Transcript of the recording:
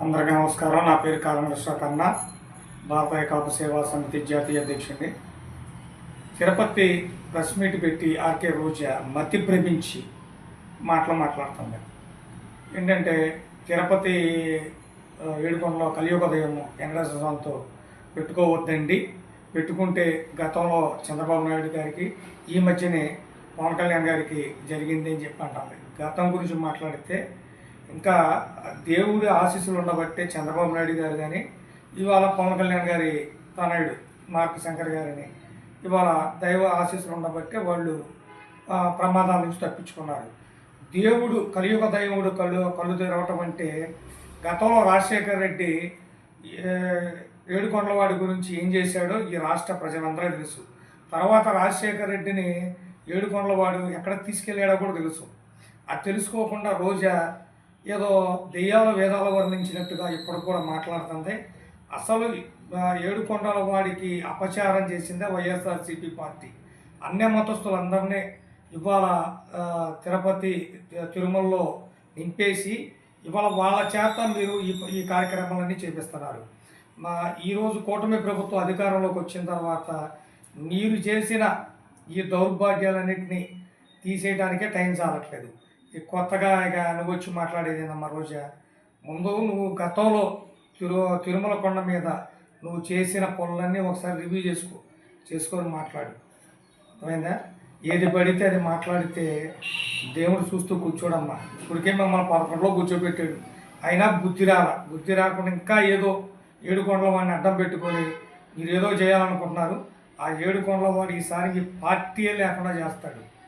అందరికీ నమస్కారం. నా పేరు కాలమృష్ణ కన్నా. భారతీయ కాపు సేవా సమితి జాతీయ అధ్యక్షుడిని. తిరుపతి ప్రెస్ మీట్ పెట్టి ఆర్కే రోజా మతి భ్రమించి మాటలు మాట్లాడుతుంది ఏంటంటే తిరుపతి ఆ, కలియుగ కలియుగోదయం వెంకటేశ్వర స్వామితో పెట్టుకోవద్దండి. పెట్టుకుంటే గతంలో చంద్రబాబు నాయుడు గారికి ఈ మధ్యనే పవన్ కళ్యాణ్ గారికి జరిగింది అని చెప్పి అంటుంది గతం గురించి మాట్లాడితే ఇంకా దేవుడి ఆశీస్సులు ఉండబట్టే చంద్రబాబు నాయుడు గారు కానీ ఇవాళ పవన్ కళ్యాణ్ గారి తనయుడు మార్క్ శంకర్ గారిని ఇవాళ దైవ ఆశీస్సులు ఉండబట్టే వాళ్ళు ప్రమాదాల నుంచి తప్పించుకున్నారు. దేవుడు కలియుగ దైవుడు కళ్ళు కళ్ళు తెరవటం అంటే గతంలో రాజశేఖర రెడ్డి ఏడుకొండలవాడి గురించి ఏం చేశాడో ఈ రాష్ట్ర ప్రజలందరూ తెలుసు. తర్వాత రాజశేఖర రెడ్డిని ఏడుకొండలవాడు ఎక్కడ తీసుకెళ్ళాడో కూడా తెలుసు. అది తెలుసుకోకుండా రోజా ఏదో దెయ్యాల వేదాలు వర్ణించినట్టుగా ఇప్పుడు కూడా మాట్లాడుతుంది. అసలు ఆ, ఏడుకొండల వాడికి అపచారం చేసిందే వైఎస్ఆర్సీపీ పార్టీ. అన్య మతస్థులందరినీ ఇవాళ తిరుపతి తిరుమలలో నింపేసి ఇవాళ వాళ్ళ చేత మీరు ఈ ఈ కార్యక్రమాలన్నీ చేపిస్తున్నారు. మా ఈరోజు కూటమి ప్రభుత్వం అధికారంలోకి వచ్చిన తర్వాత మీరు చేసిన ఈ దౌర్భాగ్యాలన్నింటినీ తీసేయడానికే టైం చాలట్లేదు. కొత్తగా ఇక నువ్వు వచ్చి మాట్లాడేది ఏందమ్మా రోజా? ముందు నువ్వు గతంలో తిరు తిరుమల కొండ మీద నువ్వు చేసిన పనులన్నీ ఒకసారి రివ్యూ చేసుకో చేసుకొని మాట్లాడు. అర్థమైందా? ఏది పడితే అది మాట్లాడితే దేవుడు చూస్తూ కూర్చోడమ్మా. ఇప్పటికే మిమ్మల్ని పదకొండులో కూర్చోబెట్టాడు. అయినా బుద్ధి రాల. బుద్ధి రాకుండా ఇంకా ఏదో ఏడు కొండల వాడిని అడ్డం పెట్టుకొని మీరు ఏదో చేయాలనుకుంటున్నారు. ఆ ఏడు కొండల వాడు ఈసారికి పార్టీయే లేకుండా చేస్తాడు.